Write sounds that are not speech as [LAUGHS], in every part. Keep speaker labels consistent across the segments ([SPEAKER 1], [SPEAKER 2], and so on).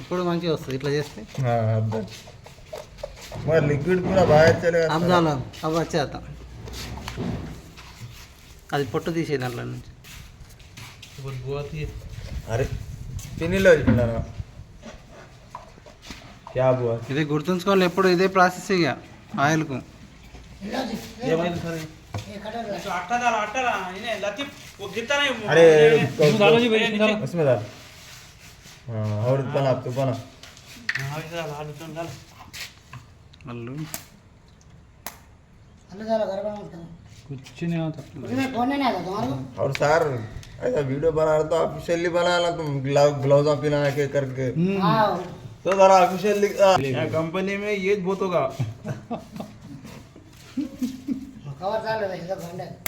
[SPEAKER 1] ఇప్పుడు మంచిగా వస్తుంది ఇట్లా చేస్తే
[SPEAKER 2] మరి లిక్విడ్ కూడా బాగా
[SPEAKER 1] అబ్దాం అవి వచ్చేద్దాం అది పొట్టు తీసే దాంట్లో నుంచి
[SPEAKER 2] అరే పిన్నిలో వచ్చిండాను క్యాబ్
[SPEAKER 1] ఇది గుర్తుంచుకోవాలి ఎప్పుడు ఇదే ప్రాసెస్ ఇక ఆయిల్కు
[SPEAKER 2] ఏమైంది సరే अरे उसमें डाल हाँ, ಅವ್ರದ್ದು जरा तो
[SPEAKER 3] घर बना ಅಲ್ಲೂ कुछ नहीं
[SPEAKER 1] होता।
[SPEAKER 2] और सर ऐसा वीडियो बना रहा तो ऑफिशियली बना ला तुम ब्लाउज पहना के करके। हम्म। तो जरा ऑफिशियली कंपनी में ये बहुत होगा। [LAUGHS]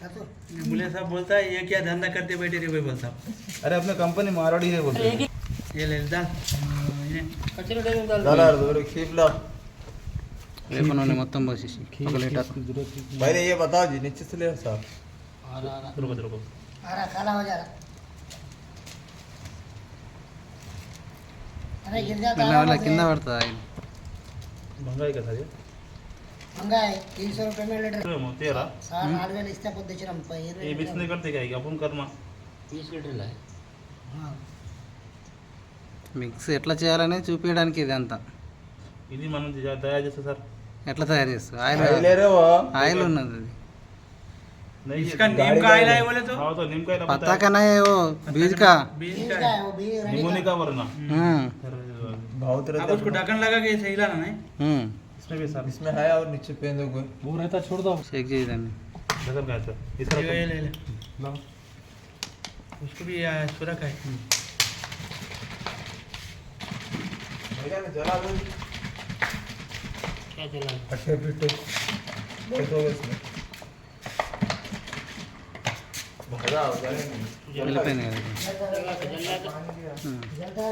[SPEAKER 3] साहब बोलता है ये क्या धंधा करते बैठे रे भाई बोल साहब
[SPEAKER 2] अरे अपने कंपनी मारवाड़ी है बोलते
[SPEAKER 3] ये ले लेता
[SPEAKER 2] दादा दो खीप ला।
[SPEAKER 1] ये बनाने मतलब बस इसी चॉकलेट
[SPEAKER 2] भाई ये बताओ जी नीचे से ले साहब।
[SPEAKER 3] आ रहा रुको रुको।
[SPEAKER 1] आ रहा काला हो
[SPEAKER 3] जा रहा। अरे गिर
[SPEAKER 4] जाता है कितना पड़ता है?
[SPEAKER 3] महँगाई
[SPEAKER 4] का था ये। వేలు ఇస్తే పొద్దు వచ్చిన ముప్పై ఇరవై
[SPEAKER 3] ये बीस नहीं करते क्या ये अपन करना
[SPEAKER 1] మిక్స్ ఎట్లా చేయాలనేది చూపించడానికి ఇది అంతా
[SPEAKER 3] ఇది మనం జా- తయారు చేస్తే సార్
[SPEAKER 1] ఎట్లా తయారు చేస్తారు ఆయిల్
[SPEAKER 2] ले रहे हो
[SPEAKER 1] ఆయిల్ ఉన్నది అది
[SPEAKER 3] नहीं
[SPEAKER 2] इसका
[SPEAKER 3] ये
[SPEAKER 2] नीम
[SPEAKER 3] गाड़ी
[SPEAKER 2] का आइल है
[SPEAKER 3] बोले तो हाँ तो नीम का आइल
[SPEAKER 1] पत्ता का नहीं है वो बीज का
[SPEAKER 3] बीज
[SPEAKER 4] बीस
[SPEAKER 3] का
[SPEAKER 4] का
[SPEAKER 3] है।
[SPEAKER 4] है, वो भी रेडी
[SPEAKER 3] निमोनी का वरना
[SPEAKER 1] हम्म
[SPEAKER 2] बहुत
[SPEAKER 3] अब
[SPEAKER 2] रहता
[SPEAKER 3] उसको ढक्कन लगा के सही लाना नहीं
[SPEAKER 1] हम्म
[SPEAKER 3] इसमें भी सर
[SPEAKER 2] इसमें है और नीचे पेन दो
[SPEAKER 3] वो रहता छोड़ दो।
[SPEAKER 1] शेख जी
[SPEAKER 3] रहने गजब का सर तो। इस तरह तो- ले ले लो। उसको भी सुरख है। हम्म।
[SPEAKER 2] भैया ने जला दो?
[SPEAKER 4] क्या जला?
[SPEAKER 2] अच्छा पिटो। बोल दो इसमें भरा हो। जाएगा
[SPEAKER 4] जल्ला पे नहीं जल्ला तो- जल्ला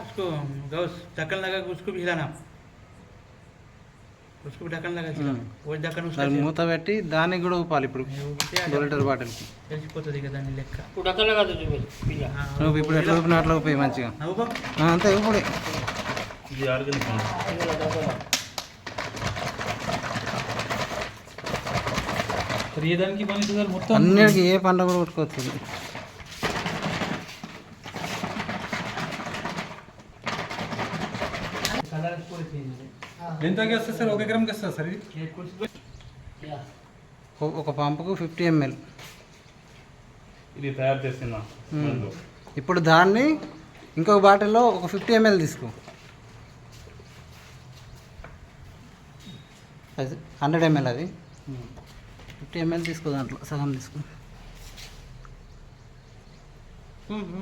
[SPEAKER 3] उसको गौस ढक्कन लगा के उसको भी हिलाना उसको भी ढक्कन लगा के हिलाना वो ढक्कन उसका
[SPEAKER 1] దానికి మూత పెట్టి దానికి కూడా ఊపాలి ఇప్పుడు
[SPEAKER 3] चाहिए।
[SPEAKER 1] టూ లీటర్ బాటిల్కి
[SPEAKER 3] తెలిసిపోతుంది కదా దాని లెక్క
[SPEAKER 4] ढक्कन लगा दो जो पीला
[SPEAKER 3] हाँ,
[SPEAKER 1] నువ్వు ఇప్పుడు ఎట్లా ఊపినా అట్లా ఊపి మంచిగా
[SPEAKER 3] हाँ, ऊपर।
[SPEAKER 1] ఆ, అంతే ఇప్పుడే
[SPEAKER 3] ఇది ఆర్గానిక్ దానికి పని సార్ మొత్తం
[SPEAKER 1] అన్నిటికీ ఏ పంట కూడా కొట్టుకోవచ్చు
[SPEAKER 5] ఎంతకి వస్తుంది సార్? ఒక ఎకరంకి వస్తుంది సార్ ఇది?
[SPEAKER 1] ఒక పంపుకు ఫిఫ్టీ ఎంఎల్.
[SPEAKER 3] ఇది తయారు చేస్తున్నా
[SPEAKER 1] మ్మ్. ఇప్పుడు దాన్ని ఇంకొక బాటిల్లో ఒక ఫిఫ్టీ ఎంఎల్ తీసుకో. అది హండ్రెడ్ ఎంఎల్ అది. ఫిఫ్టీ ఎంఎల్ తీసుకో దాంట్లో సగం తీసుకో.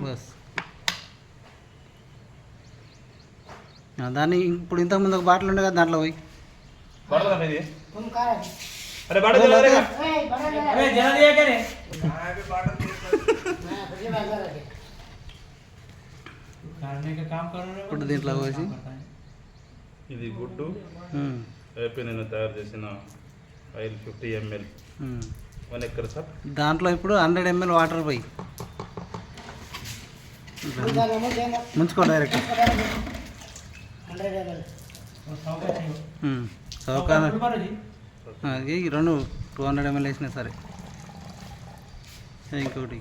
[SPEAKER 1] బస్. దాన్ని ఇప్పుడు ఇంతకు ముందు ఒక బాటిల్ ఉండే కదా దాంట్లో పోయి. ఇప్పుడు దీంట్లో పోసి.
[SPEAKER 3] ఇది గుడ్డు. రేపు నేను తయారు చేసిన five fifty
[SPEAKER 1] ML.
[SPEAKER 3] One acre sir.
[SPEAKER 1] దాంట్లో ఇప్పుడు హండ్రెడ్ ఎంఎల్ వాటర్ పోయి. ముంచుకోండి డైరెక్ట్. అది రెండు టూ హండ్రెడ్ ఎంఎల్ వేసినా సరే. ఇంకోటి.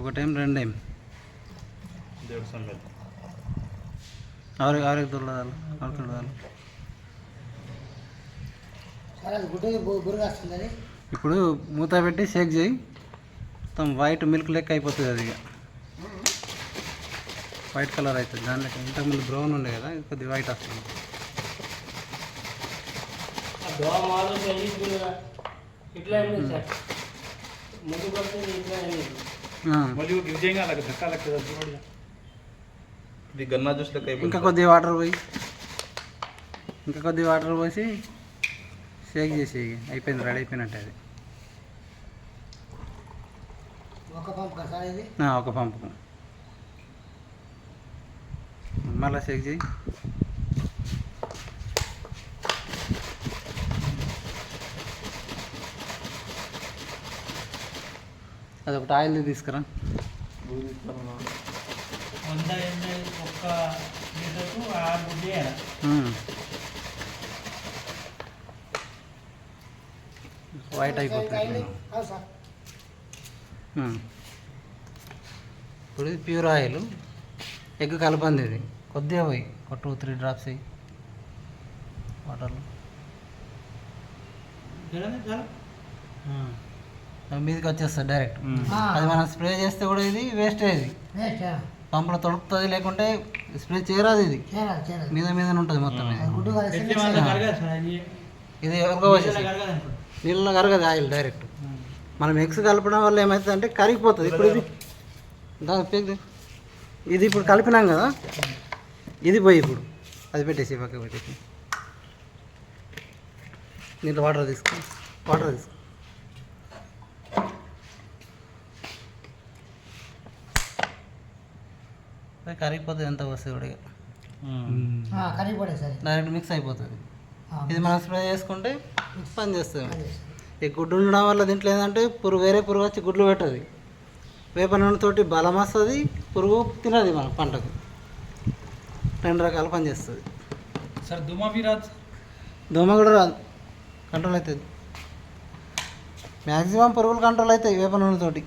[SPEAKER 1] ఒక టైం రెండు టైం ఆరు ఆరు తులాలు ఆరు
[SPEAKER 4] అది.
[SPEAKER 1] ఇప్పుడు మూత పెట్టి షేక్ చేయి. మొత్తం వైట్ మిల్క్ లెక్క అయిపోతుంది అది ఇక. వైట్ కలర్ అవుతుంది. దాని లెక్క ఇంతకుముందు బ్రౌన్ ఉండే కదా ఇది కొద్దిగా వైట్ వస్తుంది. ఇంకా. కొద్దిగా వాటర్ పోయి ఇంకా కొద్దిగా వాటర్ పోసి షేక్ చేసి అయిపోయింది రెడీ అయిపోయినట్టే అది.
[SPEAKER 4] ఒక పంపు
[SPEAKER 1] మళ్ళీ చెక్ చేయి. అదొకటి ఆయిల్ తీసుకురా.
[SPEAKER 4] వంద ఎంఎల్ ఒక్క లీటర్కు ఆరు
[SPEAKER 1] వైట్ అయిపోతుంది. ఇప్పుడు ప్యూర్ ఆయిల్ ఎగ్ కలపంది ఇది. కొద్దిగా పోయి. ఒక టూ త్రీ డ్రాప్స్ అయ్యి వాటర్లో మీదకి వచ్చేస్తుంది డైరెక్ట్. అది మనం స్ప్రే చేస్తే కూడా ఇది వేస్ట్ ఇది. పంపులో తొడుకుతుంది లేకుంటే స్ప్రే చేయరాదు ఇది. మీద మీద ఉంటుంది మొత్తం ఇది. నీళ్ళలో కరగదు ఆయిల్ డైరెక్ట్. మనం ఎగ్స్ కలపడం వల్ల ఏమవుతుంది అంటే కరిగిపోతుంది. ఇప్పుడు ఇది దాని ఇది ఇప్పుడు కలిపినాం కదా. ఇది పోయి ఇప్పుడు. అది పెట్టేసి పక్క పెట్టేసి. నీళ్ళు వాటర్ తీసుకో. వాటర్ తీసుకో. కరిగిపోతుంది ఎంత వస్తుంది కూడా. డైరెక్ట్ మిక్స్ అయిపోతుంది. ఇది మనం స్ప్రే చేసుకుంటే పని చేస్తుంది. ఈ గుడ్డు ఉండడం వల్ల దీంట్లో ఏంటంటే పురుగు వేరే పురుగు వచ్చి గుడ్లు పెట్టదు. వేప నూనెతోటి బలం వస్తుంది పురుగు తినది మన పంటకు. రెండు రకాల పని చేస్తుంది.
[SPEAKER 5] సార్ దుమ్మ రాదు
[SPEAKER 1] దోమ కూడా రాదు. కంట్రోల్ అవుతుంది మ్యాక్సిమం పురుగులు కంట్రోల్ అవుతాయి వేప నూనెతోటి.